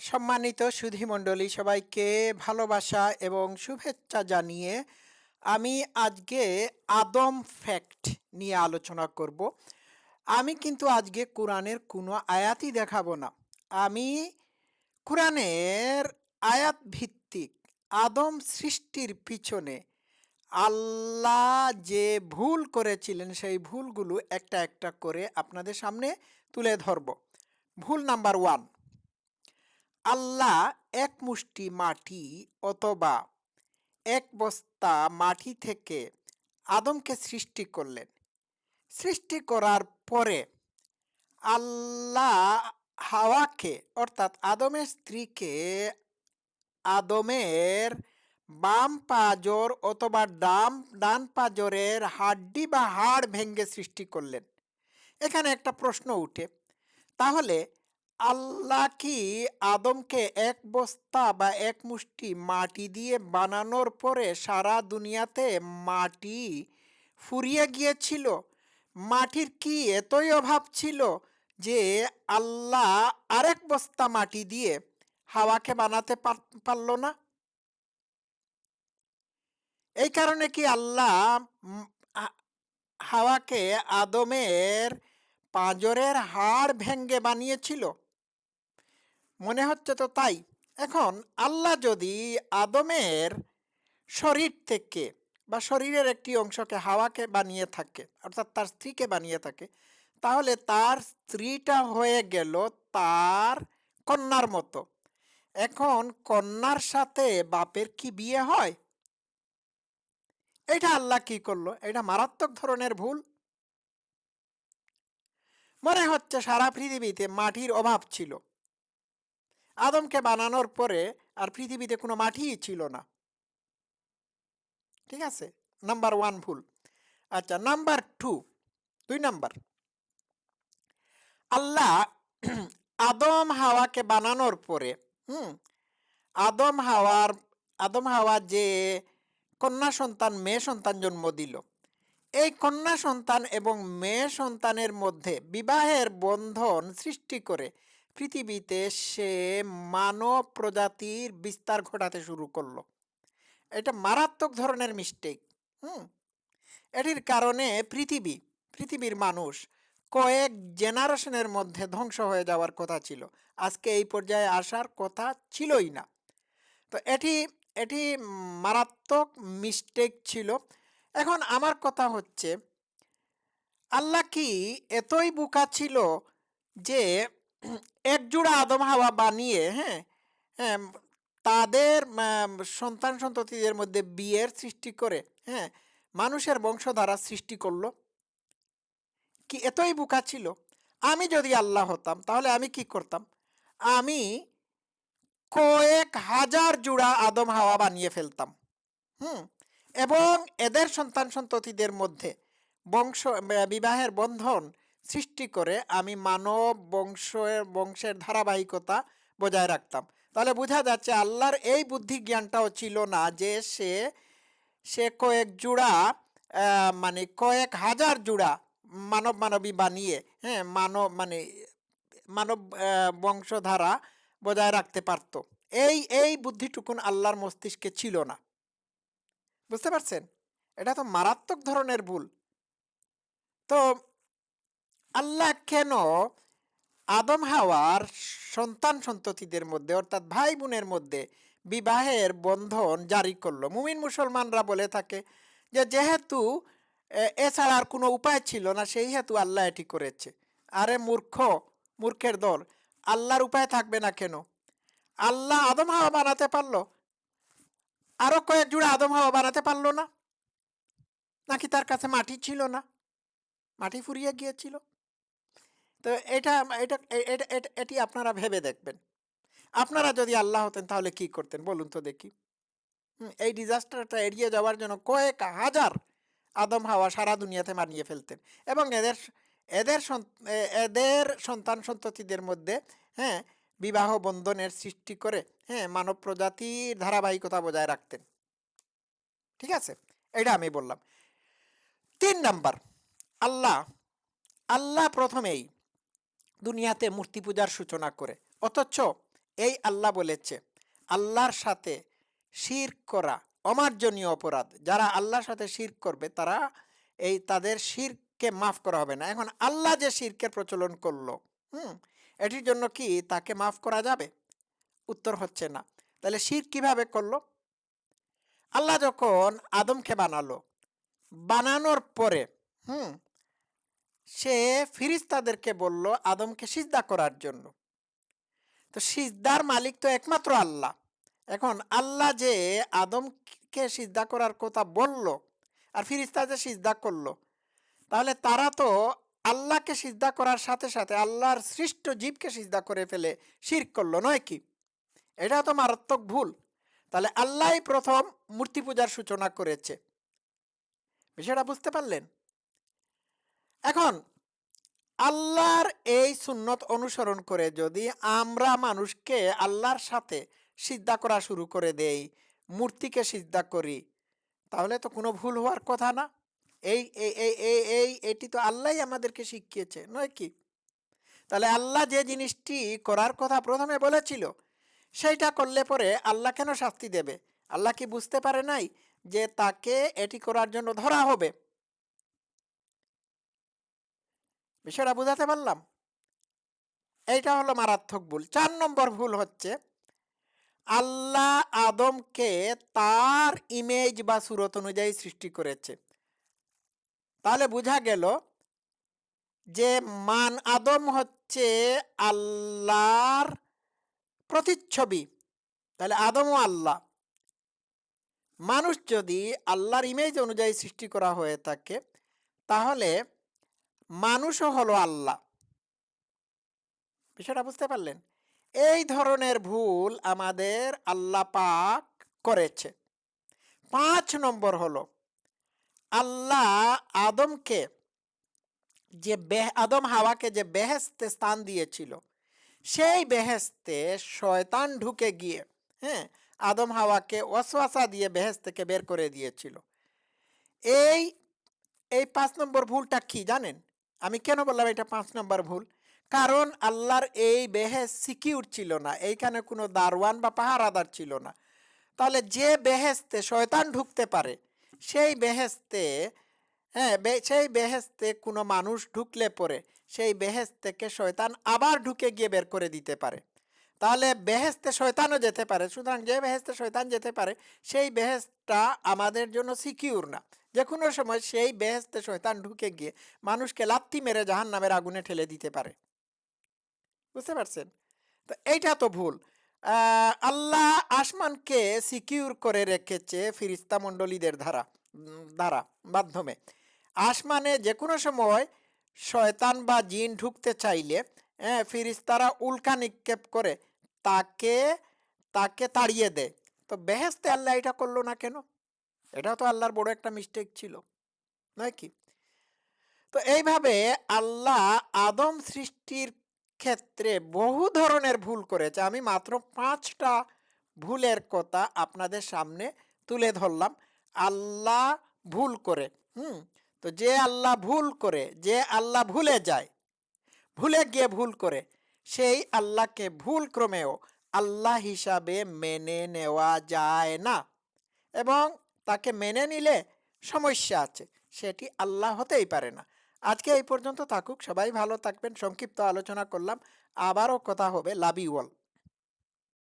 সম্মানিত সুধীমণ্ডলী সবাইকে ভালোবাসা এবং শুভেচ্ছা জানিয়ে আমি আজকে আদম ফ্যাক্ট নিয়ে আলোচনা করব। আমি কিন্তু আজকে কোরআনের কোনো আয়াতই দেখাবো না। আমি কোরআনের আয়াত ভিত্তিক আদম সৃষ্টির পিছনে আল্লাহ যে ভুল করেছিলেন, সেই ভুলগুলো একটা একটা করে আপনাদের সামনে তুলে ধরব। ভুল নাম্বার ওয়ান আল্লাহ এক মুষ্টি মাটি অথবা এক বস্তা মাটি থেকে আদমকে সৃষ্টি করলেন। সৃষ্টি করার পরে আল্লাহ হাওয়াকে, অর্থাৎ আদমের স্ত্রীকে, আদমের বাম পাজর অথবা ডাম, ডান পাজরের হাড্ডি বা হাড় ভেঙ্গে সৃষ্টি করলেন। এখানে একটা প্রশ্ন উঠে। তাহলে আল্লাহ কি আদমকে এক বস্তা বা এক মুষ্টি মাটি দিয়ে বানানোর পরে সারা দুনিয়াতে মাটি ফুরিয়ে গিয়েছিল? মাটির কি এতই অভাব ছিল যে আল্লাহ আরেক বস্তা মাটি দিয়ে হাওয়াকে বানাতে পার- পারল না? এই কারণে কি আল্লাহ হাওয়াকে আদমের পাঁজরের হাড় ভেঙ্গে বানিয়েছিল? মনে হচ্ছে তো তাই। এখন আল্লাহ যদি আদমের শরীর থেকে বা শরীরের একটি অংশকে হাওয়াকে বানিয়ে থাকে, অর্থাৎ তার স্ত্রীকে বানিয়ে থাকে, তাহলে তার স্ত্রীটা হয়ে গেল তার কন্যার মতো। এখন কন্যার সাথে বাপের কি বিয়ে হয়? এটা আল্লাহ কি করল? এটা মারাত্মক ধরনের ভুল। মনে হচ্ছে সারা পৃথিবীতে মাটির অভাব ছিল। আদমকে বানানোর পরে আর পৃথিবীতে কোনো মাটিই ছিল না। ঠিক আছে? নাম্বার ওয়ান ভুল। আচ্ছা নাম্বার টু, দুই নাম্বার। আল্লাহ আদম হাওয়াকে বানানোর পরে, হুম, আদম হাওয়ার, আদম হাওয়া যে কন্যা সন্তান, মেয়ে সন্তান জন্ম দিল, এই কন্যা সন্তান এবং মেয়ে সন্তানের মধ্যে বিবাহের বন্ধন সৃষ্টি করে পৃথিবীতে সে মানব প্রজাতির বিস্তার ঘটাতে শুরু করল। এটা মারাত্মক ধরনের মিস্টেক হুম? এটির কারণে পৃথিবী, পৃথিবীর মানুষ কয়েক জেনারেশনের মধ্যে ধ্বংস হয়ে যাওয়ার কথা ছিল। আজকে এই পর্যায়ে আসার কথা ছিলই না। তো এটি এটি মারাত্মক মিস্টেক ছিল। এখন আমার কথা হচ্ছে, আল্লাহ কি এতই বোকা ছিল যে এক জোড়া আদম হাওয়া বানিয়ে হ্যাঁ হ্যাঁ তাদের সন্তান সন্ততিদের মধ্যে বিয়ের সৃষ্টি করে হ্যাঁ মানুষের বংশধারা সৃষ্টি করল। কি এতই বোকা ছিল? আমি যদি আল্লাহ হতাম, তাহলে আমি কি করতাম? আমি কয়েক হাজার জোড়া আদম হাওয়া বানিয়ে ফেলতাম, হুম, এবং এদের সন্তান সন্ততিদের মধ্যে বংশ বিবাহের বন্ধন সৃষ্টি করে আমি মানব বংশের বংশের ধারাবাহিকতা বজায় রাখতাম। তাহলে বোঝা যাচ্ছে আল্লাহর এই বুদ্ধি জ্ঞানটাও ছিল না যে সে সে কয়েক জোড়া মানে কয়েক হাজার জোড়া মানব মানবী বানিয়ে হ্যাঁ মানব মানে মানব বংশধারা বজায় রাখতে পারত। এই এই বুদ্ধিটুকুন আল্লাহর মস্তিষ্কে ছিল না। বুঝতে পারছেন? এটা তো মারাত্মক ধরনের ভুল। তো আল্লাহ কেন আদম হাওয়ার সন্তান সন্ততিদের মধ্যে, অর্থাৎ ভাই বোনের মধ্যে বিবাহের বন্ধন জারি করল? মুমিন মুসলমানরা বলে থাকে যে, যেহেতু এছাড়া আর কোনো উপায় ছিল না, সেই হেতু আল্লাহ এটি করেছে। আরে মূর্খ, মূর্খের দল, আল্লাহর উপায় থাকবে না কেন? আল্লাহ আদম, হাওয়া বানাতে পারল? আরও কয়েক জোড়া আদম, হাওয়া বানাতে পারল না? নাকি তার কাছে মাটি ছিল না? মাটি ফুরিয়ে গিয়েছিল? তো এটা এটা এটা আপনারা ভেবে দেখবেন। আপনারা যদি আল্লাহ হতেন তাহলে কি করতেন? বলুন তো দেখি। এই ডিজাস্টারটা এড়িয়ে যাওয়ার জন্য কয়েক হাজার আদম হাওয়া সারা দুনিয়াতে মানিয়ে ফেলতেন এবং এদের এদের সন্ত- এদের সন্তান সন্ততিদের মধ্যে হ্যাঁ বিবাহ বন্ধনের সৃষ্টি করে হ্যাঁ মানব প্রজাতির ধারাবাহিকতা বজায় রাখতেন। ঠিক আছে? এটা আমি বললাম। তিন নাম্বার আল্লাহ আল্লাহ প্রথমেই দুনিয়াতে মূর্তি পূজার সূচনা করে। অথচ এই আল্লাহ বলেছে, আল্লাহর সাথে শির করা অমার্জনীয় অপরাধ। যারা আল্লাহর সাথে শির করবে, তারা এই তাদের শিরকে মাফ করা হবে না। এখন আল্লাহ যে শিরকের প্রচলন করল, হুম, এটির জন্য কি তাকে মাফ করা যাবে? উত্তর হচ্ছে না। তাহলে শির কীভাবে করল? আল্লাহ যখন আদমকে বানালো, বানানোর পরে, হুম সে ফিরিস্তাদেরকে বলল আদমকে সিজদা করার জন্য। তো সিজদার মালিক তো একমাত্র আল্লাহ। এখন আল্লাহ যে আদমকে সিজদা করার কথা বলল আর ফিরিস্তা যে সিজদা করল, তাহলে তারা তো আল্লাহকে সিজদা করার সাথে সাথে আল্লাহর সৃষ্ট জীবকে সিজদা করে ফেলে শির করল, নয় কি? এটা তো মারাত্মক ভুল। তাহলে আল্লাহই প্রথম মূর্তি পূজার সূচনা করেছে। বিষয়টা বুঝতে পারলেন? এখন, আল্লাহর এই সুন্নত অনুসরণ করে যদি আমরা মানুষকে আল্লাহর সাথে সিদ্ধা করা শুরু করে দেই, মূর্তিকে সিদ্ধা করি, তাহলে তো কোনো ভুল হওয়ার কথা না। এই এই এই এই, এটি তো আল্লাহই আমাদেরকে শিখিয়েছে, নয় কি? তাহলে আল্লাহ যে জিনিসটি করার কথা প্রথমে বলেছিল, সেইটা করলে পরে আল্লাহ কেন শাস্তি দেবে? আল্লাহ কি বুঝতে পারে নাই যে তাকে এটি করার জন্য ধরা হবে? বিষয়টা বুঝাতে পারলাম? এইটা হলো মারাত্মক ভুল। চার নম্বর ভুল হচ্ছে, আল্লাহ আদমকে তার ইমেজ বা সুরত অনুযায়ী সৃষ্টি করেছে। তাহলে বোঝা গেল যে মান আদম হচ্ছে আল্লাহর প্রতিচ্ছবি। তাহলে আদমও আল্লাহ। মানুষ যদি আল্লাহর ইমেজ অনুযায়ী সৃষ্টি করা হয়ে থাকে, তাহলে মানুষও হলো আল্লাহ। বিষয়টা বুঝতে পারলেন? এই ধরনের ভুল আমাদের আল্লাহ পাক করেছে। পাঁচ নম্বর হলো, আল্লাহ আদমকে যে আদম হাওয়াকে যে বেহেস্তে স্থান দিয়েছিল, সেই বেহেস্তে শয়তান ঢুকে গিয়ে হ্যাঁ আদম হাওয়াকে ওয়াসওয়াসা দিয়ে বেহেস্ত থেকে বের করে দিয়েছিল। এই এই পাঁচ নম্বর ভুলটা কি জানেন? আমি কেন বললাম এটা পাঁচ নম্বর ভুল? কারণ আল্লাহর এই বেহেস সিকিউর ছিল না, এইখানে কোনো দারওয়ান বা পাহারাদার ছিল না। তাহলে যে বেহেস্তে শয়তান ঢুকতে পারে, সেই বেহেস্তে হ্যাঁ সেই বেহেস্তে কোনো মানুষ ঢুকলে পরে সেই বেহেস্ত থেকে শয়তান আবার ঢুকে গিয়ে বের করে দিতে পারে। তাহলে বেহেস্তে শয়তানও যেতে পারে। সুতরাং যে বেহেস্তে শয়তান যেতে পারে, সেই বেহেস্তটা আমাদের জন্য সিকিউর না। যে কোনো সময় সেই বেহেস্তে শয়তান ঢুকে গিয়ে মানুষকে লাত্তি মেরে জাহান নামের আগুনে ঠেলে দিতে পারে। বুঝতে পারছেন? তো এইটা তো ভুল। আল্লাহ আসমানকে সিকিউর করে রেখেছে ফিরিস্তা মণ্ডলীদের ধারা দ্বারা, মাধ্যমে। আসমানে যে কোনো সময় শয়তান বা জিন ঢুকতে চাইলে হ্যাঁ ফিরিস্তারা উল্কা নিক্ষেপ করে তাকে তাকে তাড়িয়ে দেয় তো বেহেস্তে আল্লাহ এটা করল না কেন? এটাও তো আল্লাহর বড় একটা মিস্টেক ছিল, নয় কি? তো এইভাবে আল্লাহ আদম সৃষ্টির ক্ষেত্রে বহু ধরনের ভুল করেছে। আমি মাত্র পাঁচটা ভুলের কথা আপনাদের সামনে তুলে ধরলাম। আল্লাহ ভুল করে, হুম? তো যে আল্লাহ ভুল করে, যে আল্লাহ ভুলে যায়, ভুলে গিয়ে ভুল করে সেই আল্লাহকে ভুল ক্রমেও আল্লাহ হিসাবে মেনে নেওয়া যায় না। এবং তাকে মেনে নিলে সমস্যা আছে, সেটি আল্লাহ হতেই পারে না। আজকে এই পর্যন্ত থাকুক, সবাই ভালো থাকবেন। সংক্ষিপ্ত আলোচনা করলাম। আবারও কথা হবে অল